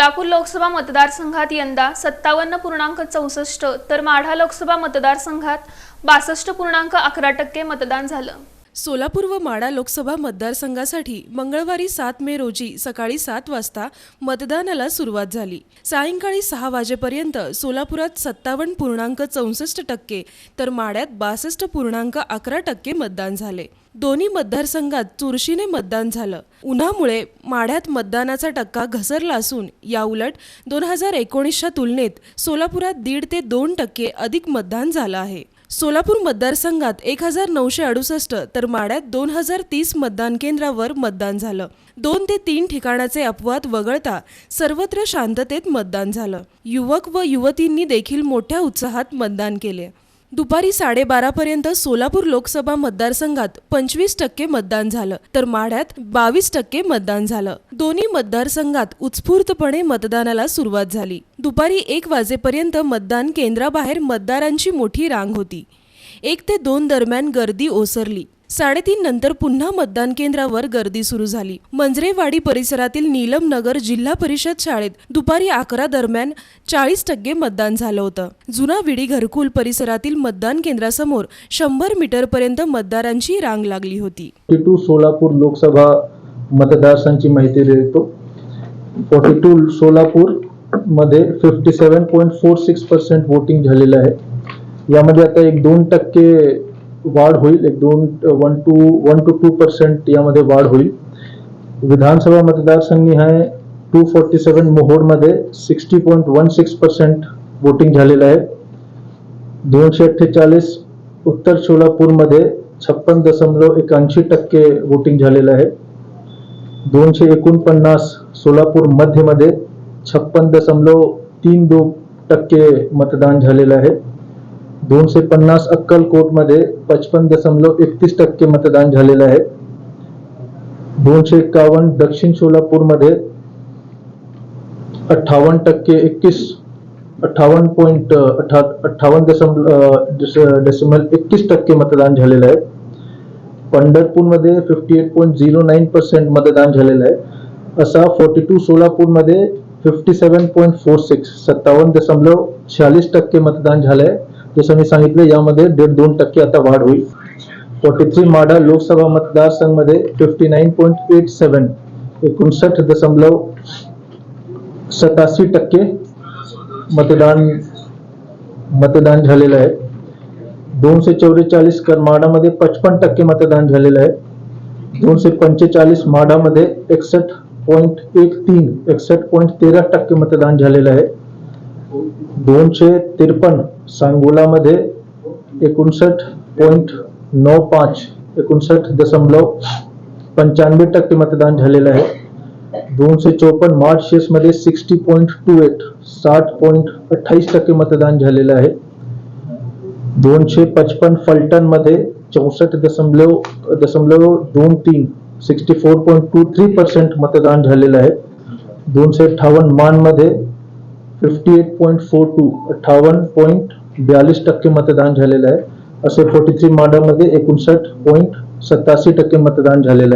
सोलापूर लोकसभा मतदारसंघात यंदा सत्तावन्न पूर्णांक चौसष्ट तर माढा लोकसभा मतदारसंघात बासष्ट पूर्णांक अकरा टक्के मतदान झालं. सोलापूर व माडा लोकसभा मतदारसंघासाठी मंगळवारी सात मे रोजी सकाळी सात वाजता मतदानाला सुरुवात झाली. सायंकाळी सहा वाजेपर्यंत सोलापुरात सत्तावन्न पूर्णांक चौसष्ट टक्के तर माड्यात बासष्ट पूर्णांक अकरा टक्के मतदान झाले. दोन्ही मतदारसंघात चुरशीने मतदान झालं. उन्हामुळे माढ्यात मतदानाचा टक्का घसरला असून याउलट दोन हजार एकोणीसच्या तुलनेत सोलापुरात दीड ते दोन टक्के अधिक मतदान झालं आहे. सोलापूर मतदारसंघात एक हजार नऊशे अडुसष्ट तर माड्यात दोन हजार तीस मतदान केंद्रावर मतदान झालं. दोन ते तीन ठिकाणाचे अपवाद वगळता सर्वत्र शांततेत मतदान झालं. युवक व युवतींनी देखील मोठ्या उत्साहात मतदान केले. दुपारी साडेबारापर्यंत सोलापूर लोकसभा मतदारसंघात पंचवीस टक्के मतदान झालं तर माढ्यात बावीस टक्के मतदान झालं. दोन्ही मतदारसंघात उत्स्फूर्तपणे मतदानाला सुरुवात झाली. दुपारी एक वाजेपर्यंत मतदान केंद्राबाहेर मतदारांची मोठी रांग होती. एक ते दोन दरम्यान गर्दी ओसरली. साडेतीन नंतर पुन्हा मतदान केंद्रावर गर्दी सुरू झाली. मंजरेवाडी परिसरातील नीलम नगर जिल्हा परिषद शाळेत दुपारी अकरा दरम्यान चाळीस टक्के मतदान झालं होतं. जुना विडी घरकुल परिसरातील मतदान केंद्रासमोर शंभर मीटर पर्यंत मतदारांची रांग लागली होती. टू सोलापूर लोकसभा मतदारसंघाची माहिती देतो. फोर्टी टू सोलापूरमध्ये fifty seven point four six percent voting झालेलं आहे. यामध्ये आता एक दोन टक्के वाढ होईल एक दोन one two one two two percent यामध्ये वाढ होईल. विधानसभा मतदारसंघ two forty seven मोहोडमध्ये sixty point one six percent voting झालेलं आहे. दोनशे अठ्ठेचाळीस उत्तर सोलापूरमध्ये छप्पन दशमलव एकाऐंशी टक्के वोटिंग झालेलं आहे. दोनशे एकोणपन्नास सोलापूर मध्यमध्ये छप्पन दशमलव तीन दो टक्के मतदान झालेलं आहे. दोनशे पन्नास अक्कलकोटमध्ये पचपन दशमलव एकतीस टक्के मतदान झालेलं आहे. दोनशे एक्कावन्न दक्षिण सोलापूरमध्ये अठ्ठावन्न टक्के एकतीस अठ्ठावन्न पॉईंट अठ्ठावन्न दशमलव डेसिमल एकतीस टक्के मतदान झालेलं आहे. पंढरपूरमध्ये fifty eight point zero nine percent मतदान झालेलं आहे. असा फोर्टी टू सोलापूरमध्ये fifty seven point four six सत्तावन्न दशमलव शहालीस टक्के मतदान झालं आहे जसं मी सांगितलं यामध्ये दीड दोन टक्के आता वाढ होईल. Forty three Madha Lok Sabha मतदारसंघमध्ये fifty nine point eight seven एकोणसठ दशमलव सतासी टक्के मतदान मतदान झालेलं आहे. दोनशे चौवेचाळीस करमाडामध्ये पचपन टक्के मतदान झालेलं आहे. दोनशे पंचेचाळीस माढामध्ये एकसष्ट पॉईंट एक तीन एकसष्ट पॉईंट तेरा टक्के मतदान झालेलं आहे. दोनशे त्रेपन्न सांगोलामध्ये एकोणसष्ट पॉईंट नऊ पाच एकोणसष्ट दशमलव पंच्याण्णव टक्के मतदान झालेलं आहे. दोनशे चौपन्न मार्चेसमध्ये सिक्स्टी पॉईंट टू एट साठ पॉईंट अठ्ठावीस टक्के मतदान झालेलं आहे. दोनशे पचपन फलटणमध्ये चौसष्ट दशमलव दशमलव दोन तीन sixty four point two three percent मतदान झालेलं आहे. दोनशे अठ्ठावन्न मानमध्ये fifty eight point four two अठ्ठावन्न पॉईंट बयालीस टक्के मतदान झालेलं आहे. असे फोर्टी थ्री माडामध्ये एकोणसाठ पॉईंट सत्तासी टक्के मतदान झालेलं आहे.